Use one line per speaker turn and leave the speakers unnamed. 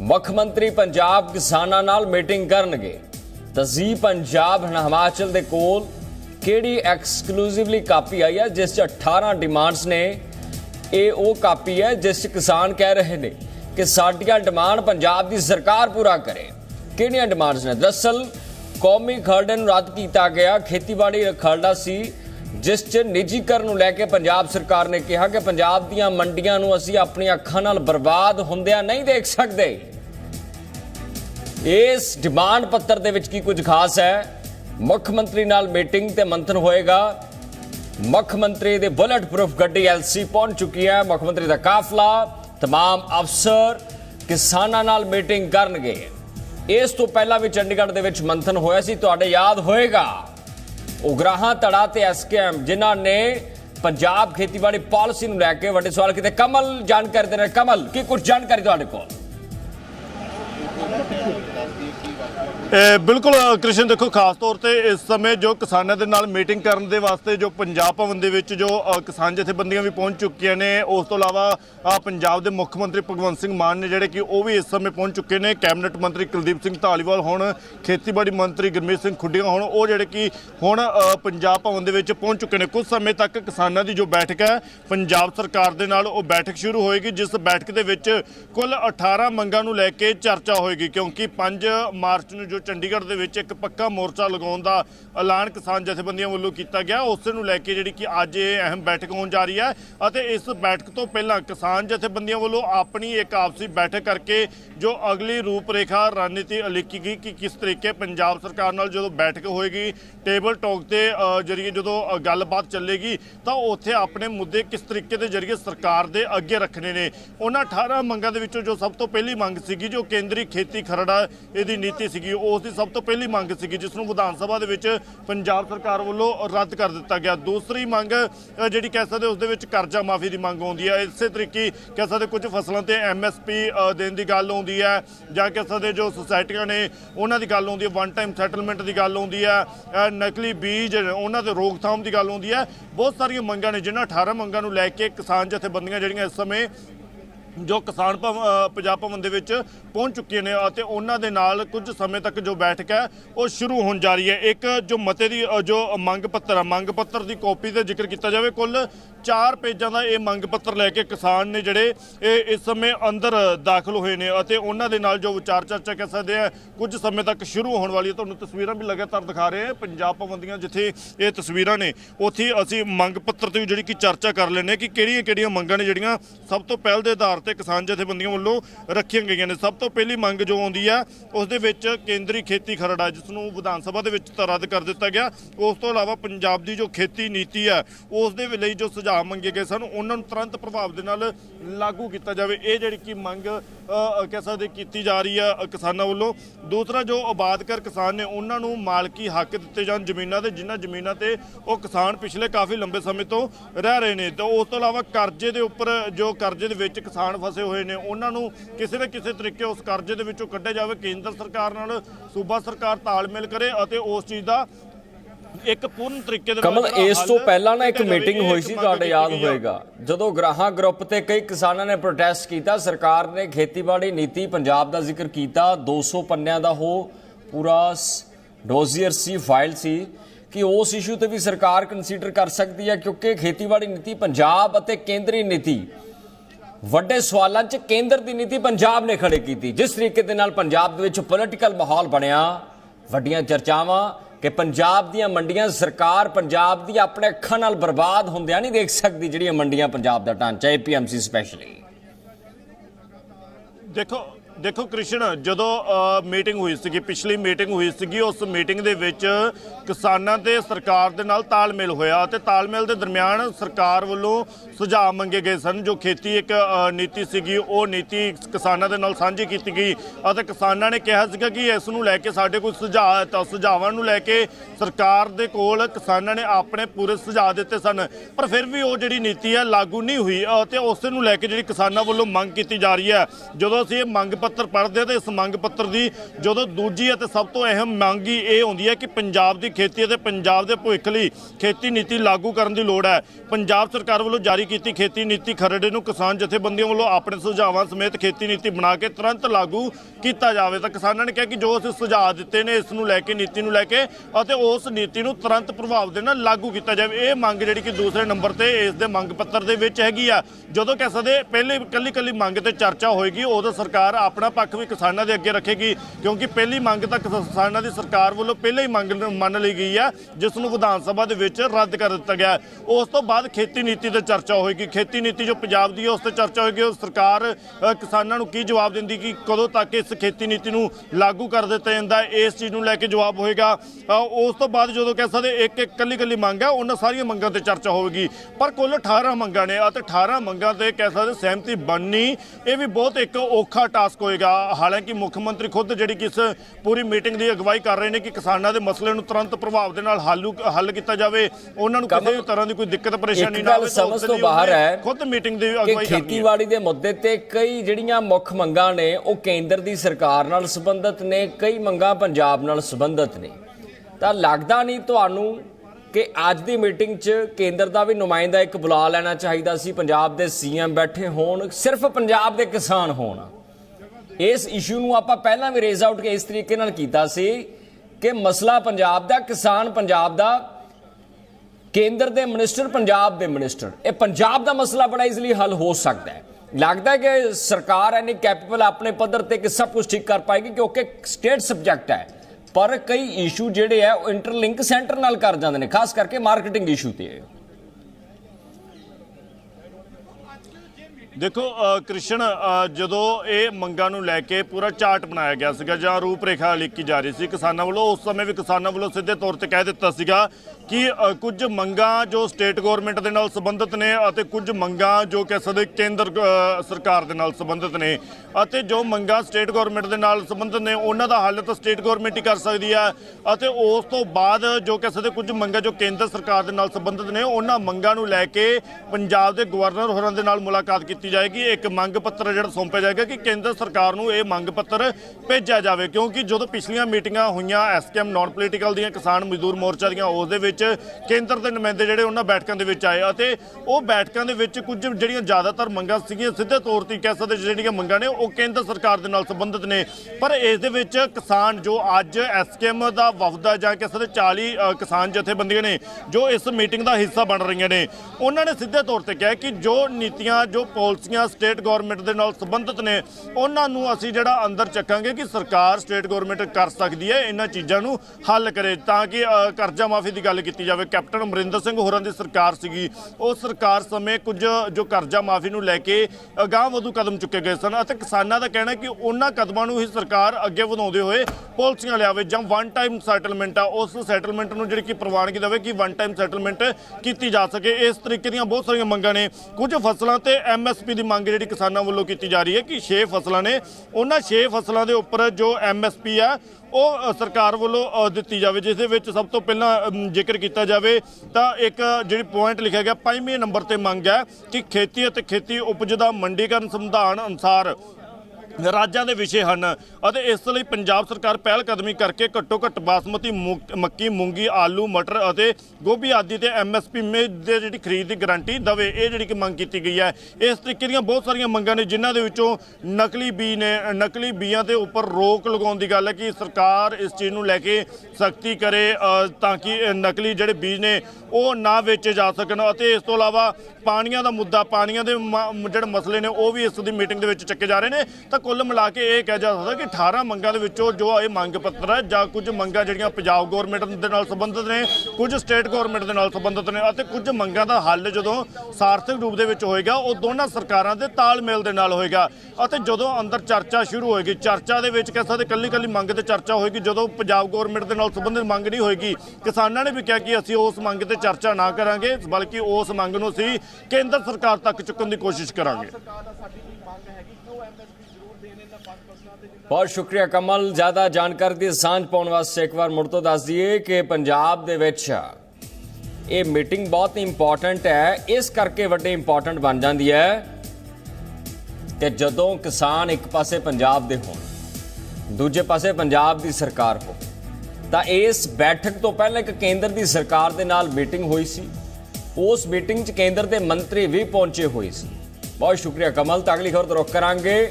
ਮੁੱਖ ਮੰਤਰੀ ਪੰਜਾਬ ਕਿਸਾਨਾਂ ਨਾਲ ਮੀਟਿੰਗ ਕਰਨਗੇ। ਤਜ਼ੀ ਪੰਜਾਬ ਹਿਮਾਚਲ ਦੇ ਕੋਲ ਕਿਹੜੀ ਐਕਸਕਲੂਸਿਵਲੀ ਕਾਪੀ ਆਈ ਹੈ, ਜਿਸ 'ਚ 18 ਡਿਮਾਂਡਸ ਨੇ? ਇਹ ਉਹ ਕਾਪੀ ਹੈ, ਜਿਸ 'ਚ ਕਿਸਾਨ ਕਹਿ ਰਹੇ ਨੇ ਕਿ ਸਾਡੀਆਂ ਡਿਮਾਂਡ ਪੰਜਾਬ ਦੀ ਸਰਕਾਰ ਪੂਰਾ ਕਰੇ। ਕਿਹੜੀਆਂ ਡਿਮਾਂਡਸ ਨੇ? ਦਰਅਸਲ, ਕੌਮੀ ਖਰੜੇ ਨੂੰ ਰੱਦ ਕੀਤਾ ਗਿਆ, ਖੇਤੀਬਾੜੀ ਖਰੜਾ ਸੀ, ਜਿਸ 'ਚ ਨਿੱਜੀਕਰਨ ਨੂੰ ਲੈ ਕੇ ਪੰਜਾਬ ਸਰਕਾਰ ਨੇ ਕਿਹਾ ਕਿ ਪੰਜਾਬ ਦੀਆਂ ਮੰਡੀਆਂ ਨੂੰ ਅਸੀਂ ਆਪਣੀਆਂ ਅੱਖਾਂ ਨਾਲ ਬਰਬਾਦ ਹੁੰਦਿਆਂ ਨਹੀਂ ਦੇਖ ਸਕਦੇ। ਇਸ ਡਿਮਾਂਡ ਪੱਤਰ ਦੇ ਵਿੱਚ ਕੀ ਕੁਝ ਖਾਸ ਹੈ ਮੁੱਖ ਮੰਤਰੀ ਨਾਲ ਮੀਟਿੰਗ ਤੇ ਮੰਥਨ ਹੋਏਗਾ ਮੁੱਖ ਮੰਤਰੀ ਦੇ ਬੁਲਟ ਪ੍ਰੂਫ ਗੱਡੀ ਐਲਸੀ ਪਹੁੰਚ ਚੁੱਕੀ ਹੈ ਮੁੱਖ ਮੰਤਰੀ ਦਾ ਕਾਫਲਾ तमाम ਅਫਸਰ ਕਿਸਾਨਾਂ ਨਾਲ ਮੀਟਿੰਗ ਕਰਨਗੇ ਇਸ ਤੋਂ ਪਹਿਲਾਂ ਵੀ ਚੰਡੀਗੜ੍ਹ ਦੇ ਵਿੱਚ ਮੰਥਨ ਹੋਇਆ ਸੀ ਤੁਹਾਡੇ ਯਾਦ ਹੋਏਗਾ ਉਗਰਾਹਾਂ ਤੜਾ ਤੇ ਐਸਕੇਐਮ ਜਿਨ੍ਹਾਂ ਨੇ ਪੰਜਾਬ ਖੇਤੀਬਾੜੀ ਪਾਲਿਸੀ ਨੂੰ ਲੈ ਕੇ ਵੱਡੇ ਸਵਾਲ ਕੀਤੇ ਕਮਲ ਜਾਣਕਾਰੀ ਦੇ ਰਹੇ ਕਮਲ ਕੀ ਕੁਝ ਜਾਣਕਾਰੀ ਤੁਹਾਡੇ ਕੋਲ
ਇਹ ਬਿਲਕੁਲ ਕ੍ਰਿਸ਼ਨ, ਦੇਖੋ, ਖਾਸ ਤੌਰ ਤੇ ਇਸ ਸਮੇਂ ਜੋ ਕਿਸਾਨਾਂ ਦੇ ਨਾਲ ਮੀਟਿੰਗ ਕਰਨ ਦੇ ਵਾਸਤੇ ਜੋ ਪੰਜਾਬ ਭਵਨ ਦੇ ਵਿੱਚ ਜੋ ਕਿਸਾਨ ਜਥੇਬੰਦੀਆਂ ਵੀ ਪਹੁੰਚ ਚੁੱਕੀਆਂ ਨੇ, ਉਸ ਤੋਂ ਇਲਾਵਾ ਪੰਜਾਬ ਦੇ ਮੁੱਖ ਮੰਤਰੀ ਭਗਵੰਤ ਸਿੰਘ ਮਾਨ ਨੇ ਜਿਹੜੇ ਕਿ ਉਹ ਵੀ ਇਸ ਸਮੇਂ ਪਹੁੰਚ ਚੁੱਕੇ ਨੇ। ਕੈਬਨਿਟ ਮੰਤਰੀ ਕੁਲਦੀਪ ਸਿੰਘ ਢਾਲੀਵਾਲ ਹੁਣ, ਖੇਤੀਬਾੜੀ ਮੰਤਰੀ ਗੁਰਮੀਤ ਸਿੰਘ ਖੁੱਡੀਆਂ ਹੁਣ, ਉਹ ਜਿਹੜੇ ਕਿ ਹੁਣ ਪੰਜਾਬ ਭਵਨ ਦੇ ਵਿੱਚ ਪਹੁੰਚ ਚੁੱਕੇ ਨੇ। ਕੁਝ ਸਮੇਂ ਤੱਕ ਕਿਸਾਨਾਂ ਦੀ ਜੋ ਬੈਠਕ ਹੈ, ਪੰਜਾਬ ਸਰਕਾਰ ਦੇ ਨਾਲ ਉਹ ਬੈਠਕ ਸ਼ੁਰੂ ਹੋਏਗੀ, ਜਿਸ ਬੈਠਕ ਦੇ ਵਿੱਚ ਕੁੱਲ 18 ਮੰਗਾਂ ਨੂੰ ਲੈ ਕੇ ਚਰਚਾ ਹੋਏਗੀ, ਕਿਉਂਕਿ 5 ਮਾਰਚ ਨੂੰ ਜੋ ਚੰਡੀਗੜ੍ਹ ਦੇ ਵਿੱਚ ਇੱਕ ਪੱਕਾ ਮੋਰਚਾ ਲਗਾਉਣ ਦਾ ਐਲਾਨ ਕਿਸਾਨ ਜਥੇਬੰਦੀਆਂ ਵੱਲੋਂ ਕੀਤਾ ਗਿਆ, ਉਸ ਨੂੰ ਲੈ ਕੇ ਜਿਹੜੀ ਕਿ ਅੱਜ ਇਹ ਅਹਿਮ ਬੈਠਕ ਹੋਣ ਜਾ ਰਹੀ ਹੈ ਅਤੇ ਇਸ ਬੈਠਕ ਤੋਂ ਪਹਿਲਾਂ ਕਿਸਾਨ ਜਥੇਬੰਦੀਆਂ ਵੱਲੋਂ ਆਪਣੀ ਇੱਕ ਆਪਸੀ ਬੈਠਕ ਕਰਕੇ ਜੋ ਅਗਲੀ ਰੂਪਰੇਖਾ ਰਣਨੀਤੀ ਉਲੀਕੀ ਗਈ ਕਿ ਕਿਸ ਤਰੀਕੇ ਪੰਜਾਬ ਸਰਕਾਰ ਨਾਲ ਜਦੋਂ ਬੈਠਕ ਹੋਏਗੀ, ਟੇਬਲ ਟਾਕ 'ਤੇ ਜਰੀਏ ਜਦੋਂ ਗੱਲਬਾਤ ਚੱਲੇਗੀ, ਤਾਂ ਉੱਥੇ ਆਪਣੇ ਮੁੱਦੇ ਕਿਸ ਤਰੀਕੇ ਦੇ ਜਰੀਏ ਸਰਕਾਰ ਦੇ ਅੱਗੇ ਰੱਖਣੇ ਨੇ। ਉਹਨਾਂ 18 ਮੰਗਾਂ ਦੇ ਵਿੱਚੋਂ ਜੋ ਸਭ ਤੋਂ ਪਹਿਲੀ ਮੰਗ ਸੀਗੀ, ਜੋ ਕੇਂਦਰੀ ਖੇਤੀ ਖਰੜਾ ਇਹਦੀ ਨੀਤੀ ਸੀਗੀ ਉਸ ਦੀ ਸਭ ਤੋਂ ਪਹਿਲੀ ਮੰਗ ਸੀਗੀ, ਜਿਸ ਨੂੰ ਵਿਧਾਨ ਸਭਾ ਦੇ ਵਿੱਚ ਪੰਜਾਬ ਸਰਕਾਰ ਵੱਲੋਂ ਰੱਦ ਕਰ ਦਿੱਤਾ ਗਿਆ। ਦੂਸਰੀ ਮੰਗ ਜਿਹੜੀ ਕਹਿ ਸਕਦੇ ਉਸ ਦੇ ਵਿੱਚ ਕਰਜ਼ਾ ਮਾਫੀ ਦੀ ਮੰਗ ਆਉਂਦੀ ਹੈ। ਇਸੇ ਤਰੀਕੇ ਕਹਿ ਸਕਦੇ ਕੁਝ ਫਸਲਾਂ ਤੇ ਐਮਐਸਪੀ ਦੇਣ ਦੀ ਗੱਲ ਆਉਂਦੀ ਹੈ, ਜਾਂ ਕਹਿ ਸਕਦੇ ਜੋ ਸੁਸਾਇਟੀਆਂ ਨੇ, ਉਹਨਾਂ ਦੀ ਗੱਲ ਆਉਂਦੀ ਹੈ। ਵਨ ਟਾਈਮ ਸੈਟਲਮੈਂਟ ਦੀ ਗੱਲ ਆਉਂਦੀ ਹੈ ਨਕਲੀ ਬੀਜ, ਉਹਨਾਂ ਤੇ ਰੋਕਥਾਮ ਦੀ ਗੱਲ ਆਉਂਦੀ ਹੈ। ਬਹੁਤ ਸਾਰੀਆਂ ਮੰਗਾਂ ਨੇ, ਜਿਨ੍ਹਾਂ 18 ਮੰਗਾਂ ਨੂੰ ਲੈ ਕੇ ਕਿਸਾਨ ਜਥੇਬੰਦੀਆਂ ਜਿਹੜੀਆਂ ਇਸ ਸਮੇਂ ਜੋ ਕਿਸਾਨ ਭਵ- ਪੰਜਾਬ ਭਵਨ ਦੇ ਵਿੱਚ ਪਹੁੰਚ ਚੁੱਕੇ ਨੇ ਅਤੇ ਉਹਨਾਂ ਦੇ ਨਾਲ ਕੁਝ ਸਮੇਂ ਤੱਕ ਜੋ ਬੈਠਕ ਹੈ, ਉਹ ਸ਼ੁਰੂ ਹੋਣ ਜਾ ਰਹੀ ਹੈ। ਇੱਕ ਜੋ ਮਤੇ ਦੀ ਜੋ ਮੰਗ ਪੱਤਰ ਹੈ ਮੰਗ ਪੱਤਰ ਦੀ ਕਾਪੀ ਦਾ ਜ਼ਿਕਰ ਕੀਤਾ ਜਾਵੇ ਕੁੱਲ ਚਾਰ ਪੇਜਾਂ ਦਾ ਇਹ ਮੰਗ ਪੱਤਰ ਲੈ ਕੇ ਕਿਸਾਨ ਨੇ ਜਿਹੜੇ ਇਹ ਇਸ ਸਮੇਂ ਅੰਦਰ ਦਾਖਲ ਹੋਏ ਨੇ ਅਤੇ ਉਹਨਾਂ ਦੇ ਨਾਲ ਜੋ ਵਿਚਾਰ ਚਰਚਾ ਕਰ ਸਕਦੇ ਆ, ਕੁਝ ਸਮੇਂ ਤੱਕ ਸ਼ੁਰੂ ਹੋਣ ਵਾਲੀ ਹੈ। ਤੁਹਾਨੂੰ ਤਸਵੀਰਾਂ ਵੀ ਲਗਾਤਾਰ ਦਿਖਾ ਰਹੇ ਹਾਂ, ਪੰਜਾਬ ਭਵਨ ਦੀਆਂ ਜਿੱਥੇ ਇਹ ਤਸਵੀਰਾਂ ਨੇ, ਉੱਥੇ ਅਸੀਂ ਮੰਗ ਪੱਤਰ ਤੇ ਜਿਹੜੀ ਕਿ ਚਰਚਾ ਕਰ ਲੈਂਦੇ ਹਾਂ ਕਿ ਕਿਹੜੀਆਂ ਕਿਹੜੀਆਂ ਮੰਗਾਂ ਨੇ ਜਿਹੜੀਆਂ ਸਭ ਤੋਂ ਪਹਿਲ ਦੇ ਆਧਾਰ ਤੇ ਕਿਸਾਨ ਜਥੇਬੰਦੀਆਂ ਵੱਲੋਂ ਰੱਖੀਆਂ ਗਈਆਂ ਨੇ। ਸਭ ਤੋਂ ਪਹਿਲੀ ਮੰਗ ਜੋ ਆਉਂਦੀ ਆ, ਉਸ ਦੇ ਵਿੱਚ ਕੇਂਦਰੀ ਖੇਤੀ ਖਰੜਾ ਜਿਸ ਨੂੰ ਵਿਧਾਨ ਸਭਾ ਦੇ ਵਿੱਚ ਤਾਂ ਰੱਦ ਕਰ ਦਿੱਤਾ ਗਿਆ। ਉਸ ਤੋਂ ਇਲਾਵਾ ਪੰਜਾਬ ਦੀ ਜੋ ਖੇਤੀ ਨੀਤੀ ਆ, ਉਸ ਦੇ ਲਈ ਜੋ ਸੁਝਾਅ ਮੰਗੇ ਗਏ ਸਨ, ਉਹਨਾਂ ਨੂੰ ਤੁਰੰਤ ਪ੍ਰਭਾਵ ਦੇ ਨਾਲ ਲਾਗੂ ਕੀਤਾ ਜਾਵੇ। ਇਹ ਜਿਹੜੀ ਕਿ ਮੰਗ ਕਹਿ ਸਕਦੇ ਕੀਤੀ ਜਾ ਰਹੀ ਆ ਕਿਸਾਨਾਂ ਵੱਲੋਂ। ਦੂਸਰਾ, ਜੋ ਆਬਾਦ ਕਰ ਕਿਸਾਨ ਨੇ, ਉਹਨਾਂ ਨੂੰ ਮਾਲਕੀ ਹੱਕ ਦਿੱਤੇ ਜਾਣ ਜ਼ਮੀਨਾਂ ਦੇ ਜਿਨ੍ਹਾਂ ਜ਼ਮੀਨਾਂ ਤੇ ਉਹ ਕਿਸਾਨ ਪਿਛਲੇ ਕਾਫੀ ਲੰਬੇ ਸਮੇਂ ਤੋਂ ਰਹਿ ਰਹੇ ਨੇ। ਤੇ ਉਸ ਤੋਂ ਇਲਾਵਾ ਕਰਜ਼ੇ ਦੇ ਉੱਪਰ, ਜੋ ਕਰਜ਼ੇ ਦੇ ਵਿੱਚ ਕਿਸਾਨ ਫਸੇ ਹੋਏ ਨੇ, ਉਹਨਾਂ ਨੂੰ ਕਿਸੇ ਨਾ ਕਿਸੇ ਤਰੀਕੇ ਉਸ ਕਰਜ਼ੇ ਦੇ ਵਿੱਚੋਂ ਕੱਢਿਆ ਜਾਵੇ। ਕੇਂਦਰ ਸਰਕਾਰ ਨਾਲ ਸੂਬਾ ਸਰਕਾਰ ਤਾਲਮੇਲ ਕਰੇ ਅਤੇ ਉਸ ਚੀਜ਼ ਦਾ ਇੱਕ ਪੂਰਨ ਤਰੀਕੇ ਦੇ ਨਾਲ
ਕਮਲ ਇਸ ਤੋਂ
ਹੱਲ
ਪਹਿਲਾਂ ਨਾ ਇੱਕ। ਮੀਟਿੰਗ ਹੋਈ ਸੀ ਤੁਹਾਡੇ ਯਾਦ। ਹੋਏਗਾ ਜਦੋਂ ਗ੍ਰਾਹਾਂ ਗਰੁੱਪ ਤੇ ਕਈ ਕਿਸਾਨਾਂ ਨੇ ਪ੍ਰੋਟੈਸਟ ਕੀਤਾ ਸਰਕਾਰ ਨੇ ਖੇਤੀਬਾੜੀ ਨੀਤੀ ਪੰਜਾਬ ਦਾ ਜ਼ਿਕਰ ਕੀਤਾ 200 ਪੰਨਿਆਂ ਦਾ ਉਹ ਪੂਰਾ ਡੋਜ਼ੀਅਰ ਸੀ ਫਾਈਲ ਸੀ ਕਿ ਉਸ ਇਸ਼ੂ ਤੇ ਵੀ ਸਰਕਾਰ ਕੰਸੀਡਰ ਕਰ ਸਕਦੀ ਹੈ ਕਿਉਂਕਿ ਖੇਤੀਬਾੜੀ ਨੀਤੀ ਪੰਜਾਬ ਅਤੇ ਕੇਂਦਰੀ ਨੀਤੀ ਵੱਡੇ ਸਵਾਲਾਂ 'ਚ ਕੇਂਦਰ ਦੀ ਨੀਤੀ ਪੰਜਾਬ ਨੇ ਖੜੇ ਕੀਤੀ ਜਿਸ ਤਰੀਕੇ ਦੇ ਨਾਲ ਪੰਜਾਬ ਦੇ ਵਿੱਚ ਪੋਲੀਟੀਕਲ ਮਾਹੌਲ ਬਣਿਆ ਵੱਡੀਆਂ ਚਰਚਾਵਾਂ ਕਿ ਪੰਜਾਬ ਦੀਆਂ ਮੰਡੀਆਂ ਸਰਕਾਰ ਪੰਜਾਬ ਦੀ ਆਪਣੇ ਅੱਖਾਂ ਨਾਲ ਬਰਬਾਦ ਹੁੰਦਿਆਂ ਨਹੀਂ ਦੇਖ ਸਕਦੀ, ਜਿਹੜੀਆਂ ਮੰਡੀਆਂ ਪੰਜਾਬ ਦਾ ਢਾਂਚਾ ਏਪੀਐਮਸੀ ਸਪੈਸ਼ਲੀ
ਦੇਖੋ ਦੇਖੋ ਕ੍ਰਿਸ਼ਨ ਜਦੋਂ ਮੀਟਿੰਗ ਹੋਈ ਸੀਗੀ ਪਿਛਲੀ ਮੀਟਿੰਗ ਹੋਈ ਸੀਗੀ ਉਸ ਮੀਟਿੰਗ ਦੇ ਵਿੱਚ ਕਿਸਾਨਾਂ ਤੇ ਸਰਕਾਰ ਦੇ ਨਾਲ ਤਾਲਮੇਲ ਹੋਇਆ ਤੇ ਤਾਲਮੇਲ ਦੇ ਦਰਮਿਆਨ ਸਰਕਾਰ ਵੱਲੋਂ ਸੁਝਾਅ ਮੰਗੇ ਗਏ ਸਨ ਜੋ ਖੇਤੀ ਇੱਕ ਨੀਤੀ ਸੀਗੀ ਉਹ ਨੀਤੀ ਕਿਸਾਨਾਂ ਦੇ ਨਾਲ ਸਾਂਝੀ ਕੀਤੀ ਗਈ ਅਤੇ ਕਿਸਾਨਾਂ ਨੇ ਕਿਹਾ ਸੀਗਾ ਕਿ ਇਸ ਨੂੰ ਲੈ ਕੇ ਸਾਡੇ ਕੋਲ ਸੁਝਾਅ ਤਾਂ ਸੁਝਾਵਾਂ ਨੂੰ ਲੈ ਕੇ ਸਰਕਾਰ ਦੇ ਕੋਲ ਕਿਸਾਨਾਂ ਨੇ ਆਪਣੇ ਪੂਰੇ ਸੁਝਾਅ ਦਿੱਤੇ ਸਨ। ਪਰ ਫਿਰ ਵੀ ਉਹ ਜਿਹੜੀ ਨੀਤੀ ਹੈ ਲਾਗੂ ਨਹੀਂ ਹੋਈ ਅ, ਤੇ ਉਸੇ ਨੂੰ ਲੈ ਕੇ ਜਿਹੜੀ ਕਿਸਾਨਾਂ ਵੱਲੋਂ ਮੰਗ ਕੀਤੀ ਜਾ ਰਹੀ ਹੈ ਜਦੋਂ ਅਸੀਂ ਇਹ ਮੰਗ ਪੱਤਰ ਪੜ੍ਹਦੇ ਆ ਤੇ ਇਸ ਮੰਗ ਪੱਤਰ ਦੀ ਜਦੋਂ ਦੂਜੀ ਅਤੇ ਸਭ ਤੋਂ ਅਹਿਮ ਮੰਗ ਹੀ ਇਹ ਹੁੰਦੀ ਹੈ ਕਿ ਪੰਜਾਬ ਦੀ ਖੇਤੀ ਅਤੇ ਪੰਜਾਬ ਦੇ ਭਵਿੱਖ ਲਈ ਖੇਤੀ ਨੀਤੀ ਲਾਗੂ ਕਰਨ ਦੀ ਲੋੜ ਹੈ। ਪੰਜਾਬ ਸਰਕਾਰ ਵੱਲੋਂ ਜਾਰੀ ਕੀਤੀ ਖੇਤੀ ਨੀਤੀ ਖਰੜੇ ਨੂੰ ਕਿਸਾਨ ਜਥੇਬੰਦੀਆਂ ਵੱਲੋਂ ਆਪਣੇ ਸੁਝਾਵਾਂ ਸਮੇਤ ਖੇਤੀ ਨੀਤੀ ਬਣਾ ਕੇ ਤੁਰੰਤ ਲਾਗੂ ਕੀਤਾ ਜਾਵੇ। ਤਾਂ ਕਿਸਾਨਾਂ ਨੇ ਕਿਹਾ ਕਿ ਜੋ ਅਸੀਂ ਸੁਝਾਅ ਦਿੱਤੇ ਨੇ ਇਸ ਨੂੰ ਲੈ ਕੇ, ਨੀਤੀ ਨੂੰ ਲੈ ਕੇ ਅਤੇ ਉਸ ਨੀਤੀ ਨੂੰ ਤੁਰੰਤ ਪ੍ਰਭਾਵ ਦੇ ਨਾਲ ਲਾਗੂ ਕੀਤਾ ਜਾਵੇ। ਇਹ ਮੰਗ ਜਿਹੜੀ ਕਿ ਦੂਸਰੇ ਨੰਬਰ ਤੇ ਇਸ ਦੇ ਮੰਗ ਪੱਤਰ ਦੇ ਵਿੱਚ ਹੈਗੀ ਆ। ਜਦੋਂ ਕਹਿ ਸਕਦੇ, ਪਹਿਲੇ ਇਕੱਲੀ ਇਕੱਲੀ ਮੰਗ ਤੇ ਚਰਚਾ ਹੋਏਗੀ, ਉਦੋਂ ਸਰਕਾਰ ਆਪ ਆਪਣਾ ਪੱਖ ਵੀ ਕਿਸਾਨਾਂ ਦੇ ਅੱਗੇ ਰੱਖੇਗੀ, ਕਿਉਂਕਿ ਪਹਿਲੀ ਮੰਗ ਤਾਂ ਕਿਸਾਨਾਂ ਦੀ ਸਰਕਾਰ ਵੱਲੋਂ ਪਹਿਲਾਂ ਹੀ ਮੰਗ ਮੰਨ ਲਈ ਗਈ ਹੈ ਜਿਸ ਨੂੰ ਵਿਧਾਨ ਸਭਾ ਦੇ ਵਿੱਚ ਰੱਦ ਕਰ ਦਿੱਤਾ ਗਿਆ। ਉਸ ਤੋਂ ਬਾਅਦ ਖੇਤੀ ਨੀਤੀ ਤੇ ਚਰਚਾ ਹੋਏਗੀ। ਖੇਤੀ ਨੀਤੀ ਜੋ ਪੰਜਾਬ ਦੀ ਹੈ ਉਸ ਤੇ ਚਰਚਾ ਹੋਏਗੀ। ਉਹ ਸਰਕਾਰ ਕਿਸਾਨਾਂ ਨੂੰ ਕੀ ਜਵਾਬ ਦਿੰਦੀ ਕਿ ਕਦੋਂ ਤੱਕ ਇਸ ਖੇਤੀ ਨੀਤੀ ਨੂੰ ਲਾਗੂ ਕਰ ਦਿੱਤਾ ਜਾਂਦਾ, ਇਸ ਚੀਜ਼ ਨੂੰ ਲੈ ਕੇ ਜਵਾਬ ਹੋਏਗਾ। ਉਸ ਤੋਂ ਬਾਅਦ ਜਦੋਂ ਕਹਿ ਸਕਦੇ ਇੱਕ ਇੱਕ ਕੱਲੀ ਕੱਲੀ ਮੰਗ ਹੈ ਉਹਨਾਂ ਸਾਰੀਆਂ ਮੰਗਾਂ ਤੇ ਚਰਚਾ ਹੋਵੇਗੀ। ਪਰ ਕੁੱਲ 18 ਮੰਗਾਂ ਨੇ, ਅਤੇ 18 ਮੰਗਾਂ ਤੇ ਕਹਿ ਸਕਦੇ ਸਹਿਮਤੀ ਬਣਨੀ, ਇਹ ਵੀ ਬਹੁਤ ਇੱਕ ਔਖਾ ਟਾਸਕ ਹੋਏਗਾ। ਹਾਲਾਂਕਿ ਮੁੱਖ ਮੰਤਰੀ ਖੁਦ ਜਿਹੜੀ ਕਿ ਇਸ ਪੂਰੀ ਮੀਟਿੰਗ ਦੀ ਅਗਵਾਈ ਕਰ ਰਹੇ ਨੇ ਕਿ ਕਿਸਾਨਾਂ ਦੇ ਮਸਲੇ ਨੂੰ ਤੁਰੰਤ ਪ੍ਰਭਾਵ ਦੇ ਨਾਲ ਹੱਲ ਹੱਲ ਕੀਤਾ ਜਾਵੇ। ਉਹਨਾਂ ਨੂੰ ਕਿਸੇ ਵੀ ਤਰ੍ਹਾਂ ਦੀ ਕੋਈ ਦਿੱਕਤ ਪਰੇਸ਼ਾਨੀ ਨਾ ਆਵੇ
ਸਮਝ ਤੋਂ ਬਾਹਰ ਹੈ
ਖੁਦ ਮੀਟਿੰਗ ਦੀ ਅਗਵਾਈ ਕਰਨੀ ਹੈ।
ਖੇਤੀਬਾੜੀ ਦੇ ਮੁੱਦੇ ਤੇ ਕਈ ਜਿਹੜੀਆਂ ਮੁੱਖ ਮੰਗਾਂ ਨੇ ਉਹ ਕੇਂਦਰ ਦੀ ਸਰਕਾਰ ਨਾਲ ਸੰਬੰਧਿਤ ਨੇ ਕਈ ਮੰਗਾਂ ਪੰਜਾਬ ਨਾਲ ਸੰਬੰਧਿਤ ਨੇ। ਤਾਂ ਲੱਗਦਾ ਨਹੀਂ ਤੁਹਾਨੂੰ ਕਿ ਅੱਜ ਦੀ ਮੀਟਿੰਗ 'ਚ ਕੇਂਦਰ ਦਾ ਵੀ ਨੁਮਾਇੰਦਾ ਇੱਕ ਬੁਲਾ ਲੈਣਾ ਚਾਹੀਦਾ ਸੀ ਪੰਜਾਬ ਦੇ ਸੀਐਮ ਬੈਠੇ ਹੋਣ ਸਿਰਫ ਪੰਜਾਬ ਦੇ ਕਿਸਾਨ ਹੋਣ। ਇਸ ਇਸ਼ੂ ਨੂੰ ਆਪਾਂ ਪਹਿਲਾਂ ਵੀ ਰੇਜ਼ ਆਊਟ ਕੇ ਇਸ ਤਰੀਕੇ ਨਾਲ ਕੀਤਾ ਸੀ ਕਿ ਮਸਲਾ ਪੰਜਾਬ ਦਾ, ਕਿਸਾਨ ਪੰਜਾਬ ਦਾ, ਕੇਂਦਰ ਦੇ ਮਿਨਿਸਟਰ ਪੰਜਾਬ ਦੇ ਮਿਨਿਸਟਰ ਇਹ ਪੰਜਾਬ ਦਾ ਮਸਲਾ ਬੜਾ ਇਜ਼ਲੀ ਹੱਲ ਹੋ ਸਕਦਾ ਹੈ। ਲੱਗਦਾ ਹੈ ਕਿ ਸਰਕਾਰ ਐਨੀ ਕੈਪੇਬਲ ਆਪਣੇ ਪੱਧਰ ਤੇ ਕਿ ਸਭ ਕੁਝ ਠੀਕ ਕਰ ਪਾਏਗੀ ਕਿਉਂਕਿ ਸਟੇਟ ਸਬਜੈਕਟ ਹੈ। ਪਰ ਕਈ ਇਸ਼ੂ ਜਿਹੜੇ ਆ ਉਹ ਇੰਟਰਲਿੰਕ ਸੈਂਟਰ ਨਾਲ ਕਰ ਜਾਂਦੇ ਨੇ, ਖਾਸ ਕਰਕੇ ਮਾਰਕੀਟਿੰਗ ਇਸ਼ੂ ਤੇ।
ਦੇਖੋ ਕ੍ਰਿਸ਼ਨ ਜਦੋਂ ਇਹ ਮੰਗਾਂ ਨੂੰ ਲੈ ਕੇ ਪੂਰਾ ਚਾਰਟ ਬਣਾਇਆ ਗਿਆ ਸੀਗਾ ਜਾਂ ਰੂਪਰੇਖਾ ਲਿਖੀ ਜਾ ਰਹੀ ਸੀ, ਕਿਸਾਨਾਂ ਵੱਲੋਂ ਉਸ ਸਮੇਂ ਵੀ ਕਿਸਾਨਾਂ ਵੱਲੋਂ ਸਿੱਧੇ ਤੌਰ ਤੇ ਕਹਿ ਦਿੱਤਾ ਸੀਗਾ ਕਿ ਕੁਝ ਮੰਗਾਂ ਜੋ ਸਟੇਟ ਗਵਰਨਮੈਂਟ ਦੇ ਨਾਲ ਸੰਬੰਧਿਤ ਨੇ ਅਤੇ ਕੁਝ ਮੰਗਾਂ ਜੋ ਕਹਿ ਸਕਦੇ ਕੇਂਦਰ ਸਰਕਾਰ ਦੇ ਨਾਲ ਸੰਬੰਧਿਤ ਨੇ ਅਤੇ ਜੋ ਮੰਗਾਂ ਸਟੇਟ ਗਵਰਨਮੈਂਟ ਦੇ ਨਾਲ ਸੰਬੰਧਿਤ ਨੇ, ਉਹਨਾਂ ਦਾ ਹੱਲ ਤਾਂ ਸਟੇਟ ਗਵਰਨਮੈਂਟ ਹੀ ਕਰ ਸਕਦੀ ਹੈ ਅਤੇ ਉਸ ਤੋਂ ਬਾਅਦ ਜੋ ਕਹਿ ਸਕਦੇ ਕੁਝ ਮੰਗਾਂ ਜੋ ਕੇਂਦਰ ਸਰਕਾਰ ਦੇ ਨਾਲ ਸੰਬੰਧਿਤ ਨੇ, ਉਹਨਾਂ ਮੰਗਾਂ ਨੂੰ ਲੈ ਕੇ ਪੰਜਾਬ ਦੇ ਗਵਰਨਰ ਹੋਰਾਂ ਦੇ ਨਾਲ ਮੁਲਾਕਾਤ ਕੀਤੀ ਜਾਏਗੀ। ਇੱਕ ਮੰਗ ਪੱਤਰ ਜਿਹੜਾ ਸੌਂਪਿਆ ਜਾਏਗਾ ਕਿ ਕੇਂਦਰ ਸਰਕਾਰ ਨੂੰ ਇਹ ਮੰਗ ਪੱਤਰ ਭੇਜਿਆ ਜਾਵੇ ਕਿਉਂਕਿ ਜਦੋਂ ਪਿਛਲੀਆਂ ਮੀਟਿੰਗਾਂ ਹੋਈਆਂ, ਐਸਕੇਐਮ ਨਾਨ ਪੋਲੀਟੀਕਲ ਦੀਆਂ, ਕਿਸਾਨ ਮਜ਼ਦੂਰ ਮੋਰਚਾ ਦੀਆਂ, ਉਸ ਦੇ ਵਿੱਚ ਕੇਂਦਰ ਦੇ ਨੁਮਾਇੰਦੇ ਜਿਹੜੇ ਉਹਨਾਂ ਬੈਠਕਾਂ ਦੇ ਵਿੱਚ ਆਏ ਅਤੇ ਉਹ ਬੈਠਕਾਂ ਦੇ ਵਿੱਚ ਕੁਝ ਜਿਹੜੀਆਂ ਜ਼ਿਆਦਾਤਰ ਮੰਗਾਂ ਸੀਗੀਆਂ, ਸਿੱਧੇ ਤੌਰ ਤੇ ਕਹਿ ਸਕਦੇ ਜਿਹੜੀਆਂ ਮੰਗਾਂ ਨੇ, ਉਹ ਕੇਂਦਰ ਸਰਕਾਰ ਦੇ ਨਾਲ ਸੰਬੰਧਿਤ ਨੇ। ਪਰ ਇਸ ਦੇ ਵਿੱਚ ਕਿਸਾਨ ਜੋ ਅੱਜ ਐਸਕੇਐਮ ਦਾ ਵਫਦ ਜਾਂ ਕਹਿ ਸਕਦੇ 40 ਕਿਸਾਨ ਜਥੇਬੰਦੀਆਂ ਨੇ ਜੋ ਇਸ ਮੀਟਿੰਗ ਦਾ ਹਿੱਸਾ ਬਣ ਰਹੀਆਂ ਨੇ, ਉਹਨਾਂ ਨੇ ਸਿੱਧੇ ਤੌਰ ਤੇ ਕਿਹਾ ਕਿ ਜੋ ਨੀਤੀਆਂ, ਜੋ ਪਾਲਿਸੀਆਂ ਸਟੇਟ ਗਵਰਨਮੈਂਟ ਦੇ ਨਾਲ ਸੰਬੰਧਿਤ ਨੇ, ਉਹਨਾਂ ਨੂੰ ਅਸੀਂ ਜਿਹੜਾ ਅੰਦਰ ਚੱਕਾਂਗੇ ਕਿ ਸਰਕਾਰ ਸਟੇਟ ਗਵਰਨਮੈਂਟ ਕਰ ਸਕਦੀ ਹੈ, ਇਹਨਾਂ ਚੀਜ਼ਾਂ ਨੂੰ ਹੱਲ ਕਰੇ ਤਾਂ ਕਿ ਕਰਜ਼ਾ ਮਾਫੀ ਦੀ ਗੱਲ ਕੀਤੀ ਜਾਵੇ। ਕੈਪਟਨ ਅਮਰਿੰਦਰ ਸਿੰਘ ਹੋਰਾਂ ਦੀ ਸਰਕਾਰ ਸੀਗੀ। ਉਹ ਸਰਕਾਰ ਸਮੇਂ ਕੁਝ ਜੋ ਕਰਜ਼ਾ ਮਾਫੀ ਨੂੰ ਲੈ ਕੇ ਅਗਾਂਹ ਵਧੂ ਕਦਮ ਚੁੱਕੇ ਗਏ ਸਨ ਅਤੇ ਕਿਸਾਨਾਂ ਦਾ ਕਹਿਣਾ ਹੈ ਕਿ ਉਹਨਾਂ ਕਦਮਾਂ ਨੂੰ ਹੀ ਸਰਕਾਰ ਅੱਗੇ ਵਧਾਉਂਦੇ ਹੋਏ ਪਾਲਿਸੀਆਂ ਲਿਆਵੇ ਜਾਂ ਵਨ ਟਾਈਮ ਸੈਟਲਮੈਂਟ ਆ, ਉਸ ਸੈਟਲਮੈਂਟ ਨੂੰ ਜਿਹੜੀ ਕਿ ਪ੍ਰਵਾਨਗੀ ਦੇਵੇ ਕਿ ਵਨ ਟਾਈਮ ਸੈਟਲਮੈਂਟ ਕੀਤੀ ਜਾ ਸਕੇ। ਇਸ ਤਰੀਕੇ ਦੀਆਂ ਬਹੁਤ ਸਾਰੀਆਂ ਮੰਗਾਂ ਨੇ। ਕੁਝ ਫਸਲਾਂ ਤੇ ਐਮਐਸਪੀ ਦੀ ਮੰਗ ਜਿਹੜੀ ਕਿਸਾਨਾਂ ਵੱਲੋਂ ਕੀਤੀ ਜਾ ਰਹੀ ਹੈ ਕਿ 6 ਫਸਲਾਂ ਨੇ। ਉਹਨਾਂ 6 ਫਸਲਾਂ ਦੇ ਉੱਪਰ ਜੋ ਐਮਐਸਪੀ ਆ ਉਹ ਸਰਕਾਰ ਵੱਲੋਂ ਦਿੱਤੀ ਜਾਵੇ ਜਿਸ ਦੇ ਵਿੱਚ ਸਭ ਤੋਂ ਪਹਿਲਾਂ ਅਮ, ਜ਼ਿਕਰ ਕੀਤਾ ਜਾਵੇ ਤਾਂ ਇੱਕ ਜਿਹੜੀ ਪੁਆਇੰਟ ਲਿਖਿਆ ਗਿਆ ਪੰਜਵੇਂ ਨੰਬਰ ਤੇ ਮੰਗ ਹੈ ਕਿ ਖੇਤੀ ਅਤੇ ਖੇਤੀ ਉਪਜ ਦਾ ਮੰਡੀਕਰਨ ਸੰਵਿਧਾਨ ਅਨੁਸਾਰ ਰਾਜਾਂ ਦੇ ਵਿਸ਼ੇ ਹਨ ਅਤੇ ਇਸ ਲਈ ਪੰਜਾਬ ਸਰਕਾਰ ਪਹਿਲ ਕਦਮੀ ਕਰਕੇ ਘੱਟੋ ਘੱਟ ਬਾਸਮਤੀ ਮੂੰਗ- ਮੱਕੀ, ਮੂੰਗੀ, ਆਲੂ, ਮਟਰ ਅਤੇ ਗੋਭੀ ਆਦਿ ਤੇ ਐਮਐਸਪੀ ਦੇ ਜਿਹੜੀ ਖਰੀਦ ਦੀ ਗਾਰੰਟੀ ਦਵੇ, ਇਹ ਜਿਹੜੀ ਕਿ ਮੰਗ ਕੀਤੀ ਗਈ ਹੈ। ਇਸ ਤਰੀਕੇ ਦੀਆਂ ਬਹੁਤ ਸਾਰੀਆਂ ਮੰਗਾਂ ਨੇ ਜਿਨ੍ਹਾਂ ਦੇ ਵਿੱਚੋਂ ਨਕਲੀ ਬੀ ਨੇ, ਨਕਲੀ ਬੀਆਂ ਦੇ ਉੱਪਰ ਰੋਕ ਲਗਾਉਣ ਦੀ ਗੱਲ ਹੈ ਕਿ ਸਰਕਾਰ ਇਸ ਚੀਜ਼ ਨੂੰ ਲੈ ਕੇ ਸਖਤੀ ਕਰੇ ਤਾਂ ਕਿ ਨਕਲੀ ਜਿਹੜੇ ਬੀਜ ਨੇ, ਉਹ ਨਾ ਵੇਚੇ ਜਾ ਸਕਣ ਅਤੇ ਇਸ ਤੋਂ ਇਲਾਵਾ ਪਾਣੀਆਂ ਦਾ ਮੁੱਦਾ, ਪਾਣੀਆਂ ਦੇ ਮ- ਜਿਹੜੇ ਮਸਲੇ ਨੇ, ਉਹ ਵੀ ਇਸ ਦੀ ਮੀਟਿੰਗ ਦੇ ਵਿੱਚ ਚੱਕੇ ਜਾ ਰਹੇ ਨੇ। ਤਾਂ ਕੁੱਲ ਮਿਲਾ ਕੇ ਇਹ ਕਿਹਾ ਜਾ ਸਕਦਾ ਕਿ 18 ਮੰਗਾਂ ਦੇ ਵਿੱਚੋਂ ਜੋ ਇਹ ਮੰਗ ਪੱਤਰ ਹੈ ਜਾਂ ਕੁਝ ਮੰਗਾਂ ਜਿਹੜੀਆਂ ਪੰਜਾਬ ਗਵਰਨਮੈਂਟ ਦੇ ਨਾਲ ਸੰਬੰਧਿਤ ਨੇ, ਕੁਝ ਸਟੇਟ ਗਵਰਨਮੈਂਟ ਦੇ ਨਾਲ ਸੰਬੰਧਿਤ ਨੇ ਅਤੇ ਕੁਝ ਮੰਗਾਂ ਦਾ ਹੱਲ ਜਦੋਂ ਸਾਰਥਕ ਰੂਪ ਦੇ ਵਿੱਚ ਹੋਏਗਾ, ਉਹ ਦੋਨਾਂ ਸਰਕਾਰਾਂ ਦੇ ਤਾਲਮੇਲ ਦੇ ਨਾਲ ਹੋਏਗਾ ਅਤੇ ਜਦੋਂ ਅੰਦਰ ਚਰਚਾ ਸ਼ੁਰੂ ਹੋਏਗੀ, ਚਰਚਾ ਦੇ ਵਿੱਚ ਕਹਿ ਸਕਦੇ ਕੱਲੀ ਕੱਲੀ ਮੰਗ ਤੇ ਚਰਚਾ ਹੋਏਗੀ, ਜਦੋਂ ਪੰਜਾਬ ਗਵਰਨਮੈਂਟ ਦੇ ਨਾਲ ਸੰਬੰਧਿਤ ਮੰਗ ਨਹੀਂ ਹੋਏਗੀ, ਕਿਸਾਨਾਂ ਨੇ ਵੀ ਕਿਹਾ ਕਿ ਅਸੀਂ ਉਸ ਮੰਗ ਤੇ ਚਰਚਾ ਨਾ ਕਰਾਂਗੇ, ਬਲਕਿ ਉਸ ਮੰਗ ਨੂੰ ਅਸੀਂ ਕੇਂਦਰ ਸਰਕਾਰ ਤੱਕ ਚੁੱਕਣ ਦੀ ਕੋਸ਼ਿਸ਼ ਕਰਾਂਗੇ।
ਬਹੁਤ ਸ਼ੁਕਰੀਆ ਕਮਲ, ਜ਼ਿਆਦਾ ਜਾਣਕਾਰੀ ਦੀ ਸਾਂਝ ਪਾਉਣ ਵਾਸਤੇ ਇੱਕ ਵਾਰ ਮੁੜ ਤੋਂ ਦੱਸ ਦਈਏ ਕਿ ਪੰਜਾਬ ਦੇ ਵਿੱਚ ਇਹ ਮੀਟਿੰਗ ਬਹੁਤ ਇੰਪੋਰਟੈਂਟ ਹੈ। ਇਸ ਕਰਕੇ ਵੱਡੇ ਇੰਪੋਰਟੈਂਟ ਬਣ ਜਾਂਦੀ ਹੈ ਕਿ ਜਦੋਂ ਕਿਸਾਨ ਇੱਕ ਪਾਸੇ ਪੰਜਾਬ ਦੇ ਹੋਣ, ਦੂਜੇ ਪਾਸੇ ਪੰਜਾਬ ਦੀ ਸਰਕਾਰ ਹੋ ਤਾਂ ਇਸ ਬੈਠਕ ਤੋਂ ਪਹਿਲਾਂ ਇੱਕ ਕੇਂਦਰ ਦੀ ਸਰਕਾਰ ਦੇ ਨਾਲ ਮੀਟਿੰਗ ਹੋਈ ਸੀ। ਉਸ ਮੀਟਿੰਗ 'ਚ ਕੇਂਦਰ ਦੇ ਮੰਤਰੀ ਵੀ ਪਹੁੰਚੇ ਹੋਏ ਸੀ। ਬਹੁਤ ਸ਼ੁਕਰੀਆ ਕਮਲ, ਤਾਂ ਅਗਲੀ ਖਬਰ ਤੋਂ ਰੁਕ ਕਰਾਂਗੇ।